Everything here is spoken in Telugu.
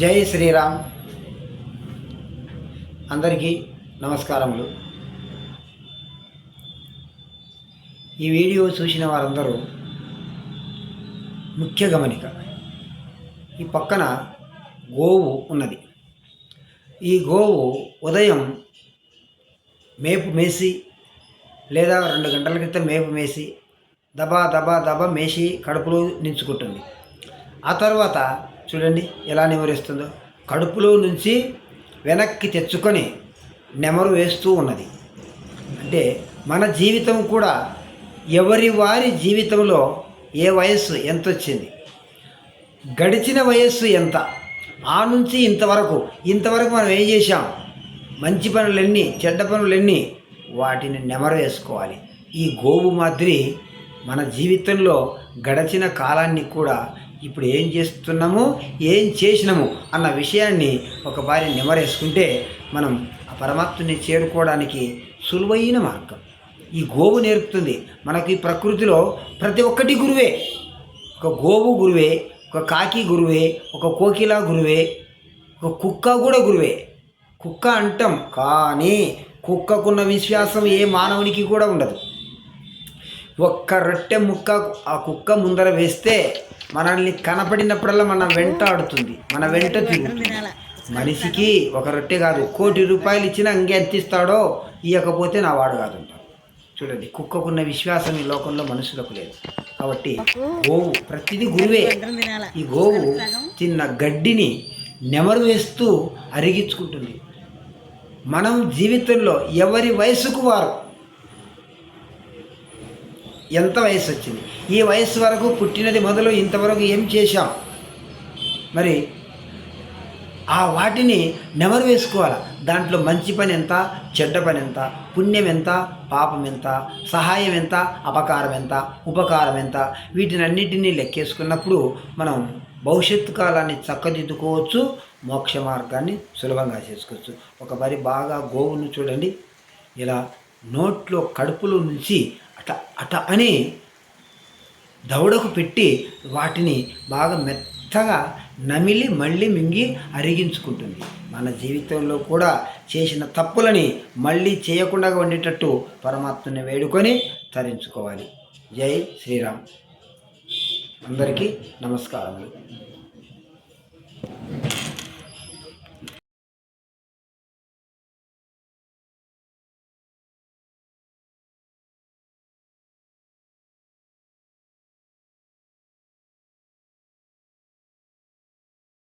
జై శ్రీరామ్. అందరికీ నమస్కారములు. ఈ వీడియో చూసిన వారందరూ ముఖ్య గమనిక. ఈ పక్కన గోవు ఉన్నది. ఈ గోవు ఉదయం మేపు మేసి లేదా రెండు గంటల క్రితం మేపు మేసి దబా దబా దబా మేసి కడుపులో నించుకుంటుంది. ఆ తర్వాత చూడండి ఎలా నెమరేస్తుందో కడుపులో నుంచి వెనక్కి తెచ్చుకొని నెమరు వేస్తూ ఉన్నది. అంటే మన జీవితం కూడా ఎవరి వారి జీవితంలో ఏ వయస్సు ఎంత వచ్చింది? గడిచిన వయస్సు ఎంత? ఆ నుంచి ఇంతవరకు ఇంతవరకు మనం ఏం చేశాం? మంచి పనులన్నీ చెడ్డ పనులెన్ని వాటిని నెమరు వేసుకోవాలి. ఈ గోవు మాదిరి మన జీవితంలో గడచిన కాలాన్ని కూడా ఇప్పుడు ఏం చేస్తున్నాము ఏం చేసినాము అన్న విషయాన్ని ఒక బారి నెమరేసుకుంటే మనం ఆ పరమాత్ముని చేరుకోవడానికి సులువైన మార్గం. ఈ గోవు నేర్పుతుంది. మనకి ఈ ప్రకృతిలో ప్రతి ఒక్కటి గురువే. ఒక గోవు గురువే ఒక కాకి గురువే ఒక కోకిల గురువే ఒక కుక్క కూడా గురువే. కుక్క అంటాం కానీ కుక్కకున్న విశ్వాసం ఏ మానవునికి కూడా ఉండదు. ఒక్క రొట్టె ముక్క ఆ కుక్క ముందర వేస్తే మనల్ని కనపడినప్పుడల్లా మన వెంట ఆడుతుంది. మన వెంట తిరుగుతుంది. మనిషికి ఒక రొట్టె కాదు. కోటి రూపాయలు ఇచ్చినా ఇంకెంత ఇస్తాడో ఇవ్వకపోతే నా వాడు కాదు చూడండి కుక్కకున్న విశ్వాసం ఈ లోకంలో మనుషులకు లేదు. కాబట్టి గోవు ప్రతిదీ గురువే. ఈ గోవు తిన్న గడ్డిని నెమరు వేస్తూ అరిగించుకుంటుంది. మనం జీవితంలో ఎవరి వయసుకు వారు? ఎంత వయసు వచ్చింది? ఈ వయసు వరకు పుట్టినది మొదలు ఇంతవరకు ఏం చేశాం? మరి ఆ వాటిని నెమరు వేసుకోవాలి? దాంట్లో మంచి పని ఎంత చెడ్డ పని ఎంత పుణ్యం ఎంత పాపం ఎంత సహాయం ఎంత అపకారం ఎంత ఉపకారం ఎంత? వీటిని అన్నిటినీ లెక్కేసుకున్నప్పుడు మనం భవిష్యత్తు కాలాన్ని చక్కదిద్దుకోవచ్చు మోక్ష మార్గాన్ని సులభంగా చేసుకోవచ్చు. ఒక మరి బాగా గోవును చూడండి. ఇలా నోట్లో కడుపులో నుంచి అట అని దవడకు పెట్టి వాటిని బాగా మెత్తగా నమిలి మళ్ళీ మింగి అరిగించుకుంటుంది. మన జీవితంలో కూడా చేసిన తప్పులని మళ్ళీ చేయకుండా ఉండేటట్టు పరమాత్మని వేడుకొని తరించుకోవాలి. జై శ్రీరామ్. అందరికీ నమస్కారములు.